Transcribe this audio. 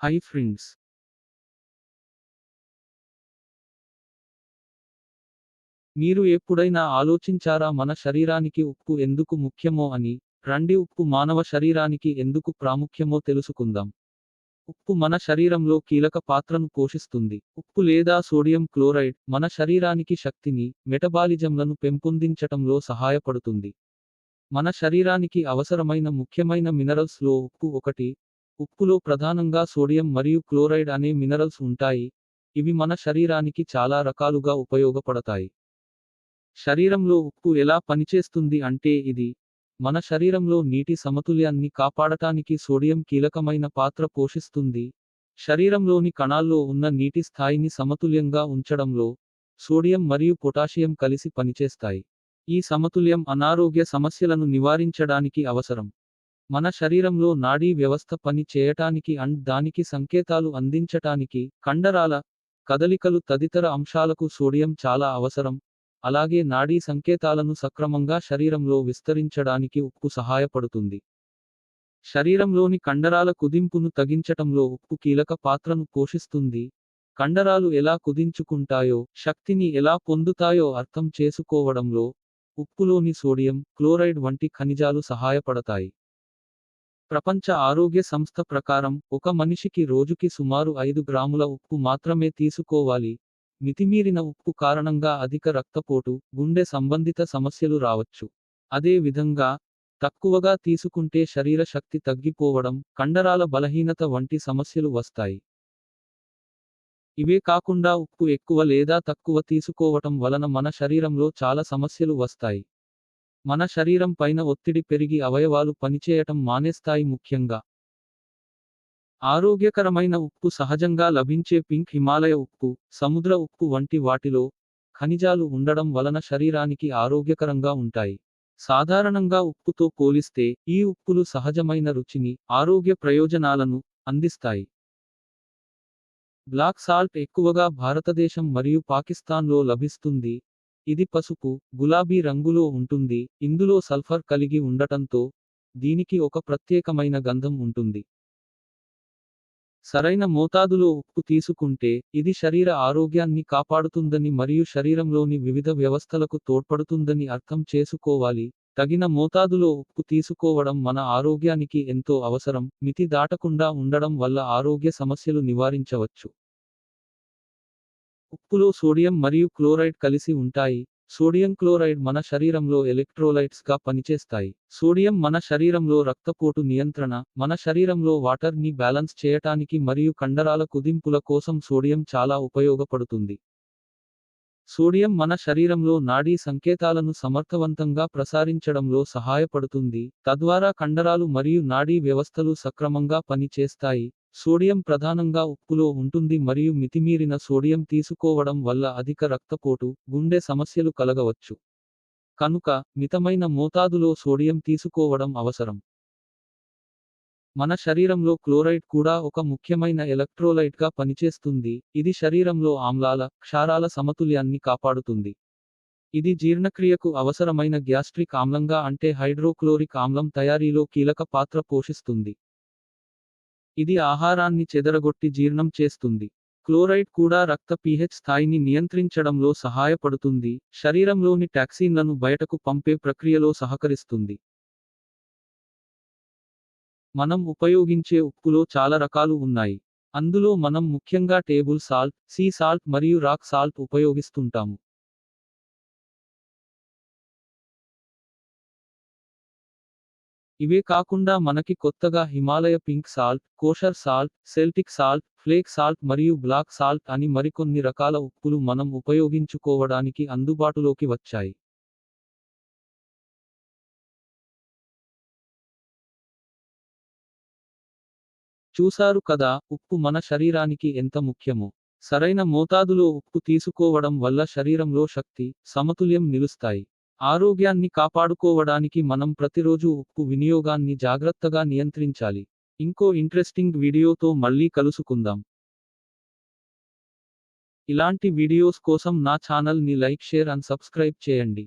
Hi friends మీరు ఎప్పుడైనా ఆలోచించారా మన శరీరానికి ఉప్పు ఎందుకు ముఖ్యమో అని? రండి ఉప్పు మానవ శరీరానికి ఎందుకు ప్రాముఖ్యమో తెలుసుకుందాం. ఉప్పు మన శరీరంలో కీలక పాత్రను పోషిస్తుంది. ఉప్పు లేదా సోడియం క్లోరైడ్ మన శరీరానికి శక్తిని మెటబాలిజంలను పెంపొందించటంలో సహాయపడుతుంది. మన శరీరానికి అవసరమైన ముఖ్యమైన మినరల్స్లో ఉప్పు ఒకటి ఉప్పులో ప్రధానంగా సోడియం మరియు క్లోరైడ్ అనే మినరల్స్ ఉంటాయి. ఇవి మన శరీరానికి చాలా రకాలుగా ఉపయోగపడతాయి. శరీరంలో ఉప్పు ఎలా పనిచేస్తుంది అంటే ఇది మన శరీరంలో నీటి సమతుల్యాన్ని కాపాడటానికి సోడియం కీలకమైన పాత్ర పోషిస్తుంది. శరీరంలోని కణాల్లో ఉన్న నీటి స్థాయిని సమతుల్యంగా ఉంచడంలో సోడియం మరియు పొటాషియం కలిసి పనిచేస్తాయి. ఈ సమతుల్యం అనారోగ్య సమస్యలను నివారించడానికి అవసరం. మన శరీరంలో నాడీ వ్యవస్థ పని చేయటానికి అండ్ దానికి సంకేతాలు అందించటానికి కండరాల కదలికలు తదితర అంశాలకు సోడియం చాలా అవసరం. అలాగే నాడీ సంకేతాలను సక్రమంగా శరీరంలో విస్తరించడానికి ఉప్పు సహాయపడుతుంది. శరీరంలోని కండరాల కుదింపును తగ్గించటంలో ఉప్పు కీలక పాత్రను పోషిస్తుంది. కండరాలు ఎలా కుదించుకుంటాయో శక్తిని ఎలా పొందుతాయో అర్థం చేసుకోవడంలో ఉప్పులోని సోడియం క్లోరైడ్ వంటి ఖనిజాలు సహాయపడతాయి. ప్రపంచ ఆరోగ్య సంస్థ ప్రకారం ఒక మనిషికి రోజుకి సుమారు ఐదు గ్రాముల ఉప్పు మాత్రమే తీసుకోవాలి. మితిమీరిన ఉప్పు కారణంగా అధిక రక్తపోటు గుండె సంబంధిత సమస్యలు రావచ్చు. అదే విధంగా తక్కువగా తీసుకుంటే శరీర శక్తి తగ్గిపోవడం కండరాల బలహీనత వంటి సమస్యలు వస్తాయి. ఇవే కాకుండా ఉప్పు ఎక్కువ లేదా తక్కువ తీసుకోవటం వలన మన శరీరంలో చాలా సమస్యలు వస్తాయి. మన శరీరం పైన ఒత్తిడి పెరిగి అవయవాలు పనిచేయటం మానేస్తాయి ముఖ్యంగా. ఆరోగ్యకరమైన ఉప్పు సహజంగా లభించే పింక్ హిమాలయ ఉప్పు సముద్ర ఉప్పు వంటి వాటిలో ఖనిజాలు ఉండడం వలన శరీరానికి ఆరోగ్యకరంగా ఉంటాయి. సాధారణంగా ఉప్పుతో పోలిస్తే ఈ ఉప్పులు సహజమైన రుచిని ఆరోగ్య ప్రయోజనాలను అందిస్తాయి. బ్లాక్ సాల్ట్ ఎక్కువగా భారతదేశం మరియు పాకిస్తాన్లో లభిస్తుంది. ఇది పసుపు గులాబీ రంగులో ఉంటుంది. ఇందులో సల్ఫర్ కలిగి ఉండటంతో దీనికి ఒక ప్రత్యేకమైన గంధం ఉంటుంది. సరైన మోతాదులో ఉప్పు తీసుకుంటే ఇది శరీర ఆరోగ్యాన్ని కాపాడుతుందని మరియు శరీరంలోని వివిధ వ్యవస్థలకు తోడ్పడుతుందని అర్థం చేసుకోవాలి. తగిన మోతాదులో ఉప్పు తీసుకోవడం మన ఆరోగ్యానికి ఎంతో అవసరం. మితి దాటకుండా ఉండడం వల్ల ఆరోగ్య సమస్యలు నివారించవచ్చు. ఉప్పులో సోడియం మరియు క్లోరైడ్ కలిసి ఉంటాయి. సోడియం క్లోరైడ్ మన శరీరంలో ఎలక్ట్రోలైట్స్గా పనిచేస్తాయి. సోడియం మన శరీరంలో రక్తపోటు నియంత్రణ మన శరీరంలో వాటర్ని బ్యాలెన్స్ చేయటానికి మరియు కండరాల కుదింపుల కోసం సోడియం చాలా ఉపయోగపడుతుంది. సోడియం మన శరీరంలో నాడీ సంకేతాలను సమర్థవంతంగా ప్రసారించడంలో సహాయపడుతుంది. తద్వారా కండరాలు మరియు నాడీ వ్యవస్థలు సక్రమంగా పనిచేస్తాయి. సోడియం ప్రధానంగా ఉప్పులో ఉంటుంది మరియు మితిమీరిన సోడియం తీసుకోవడం వల్ల అధిక రక్తపోటు గుండె సమస్యలు కలగవచ్చు. కనుక మితమైన మోతాదులో సోడియం తీసుకోవడం అవసరం. మన శరీరంలో క్లోరైడ్ కూడా ఒక ముఖ్యమైన ఎలక్ట్రోలైట్గా పనిచేస్తుంది. ఇది శరీరంలో ఆమ్లాల క్షారాల సమతుల్యాన్ని కాపాడుతుంది. ఇది జీర్ణక్రియకు అవసరమైన గ్యాస్ట్రిక్ ఆమ్లంగా అంటే హైడ్రోక్లోరిక్ ఆమ్లం తయారీలో కీలక పాత్ర పోషిస్తుంది. ఇది ఆహారాన్ని చెదరగొట్టి జీర్ణం చేస్తుంది. క్లోరైడ్ కూడా రక్త పీహెచ్ స్థాయిని నియంత్రించడంలో సహాయపడుతుంది. శరీరంలోని టాక్సిన్లను బయటకు పంపే ప్రక్రియలో సహకరిస్తుంది. మనం ఉపయోగించే ఉప్పులో చాలా రకాలు ఉన్నాయి. అందులో మనం ముఖ్యంగా టేబుల్ సాల్ట్ సీ సాల్ట్ మరియు రాక్ సాల్ట్ ఉపయోగిస్తుంటాము. ఇవే కాకుండా మనకి కొత్తగా Himalaya pink salt kosher salt Celtic salt flake salt మరియు బ్లాక్ సాల్ట్ అని మరికొన్ని రకాల ఉప్పులు మనం ఉపయోగించుకోవడానికి అందుబాటులోకి వచ్చాయి. చూశారు కదా ఉప్పు మన శరీరానికి ఎంత ముఖ్యమో. సరైన మోతాదులో ఉప్పు తీసుకోవడం వల్ల శరీరంలో శక్తి సమతుల్యం నిలుస్తాయి. ఆరోగ్యాన్ని కాపాడుకోవడానికి మనం ప్రతిరోజు ఉప్పు వినియోగాన్ని జాగ్రత్తగా నియంత్రించాలి. ఇంకో ఇంట్రెస్టింగ్ వీడియోతో మళ్ళీ కలుసుకుందాం. ఇలాంటి వీడియోస్ కోసం నా ఛానల్ని లైక్ షేర్ అండ్ సబ్స్క్రైబ్ చేయండి.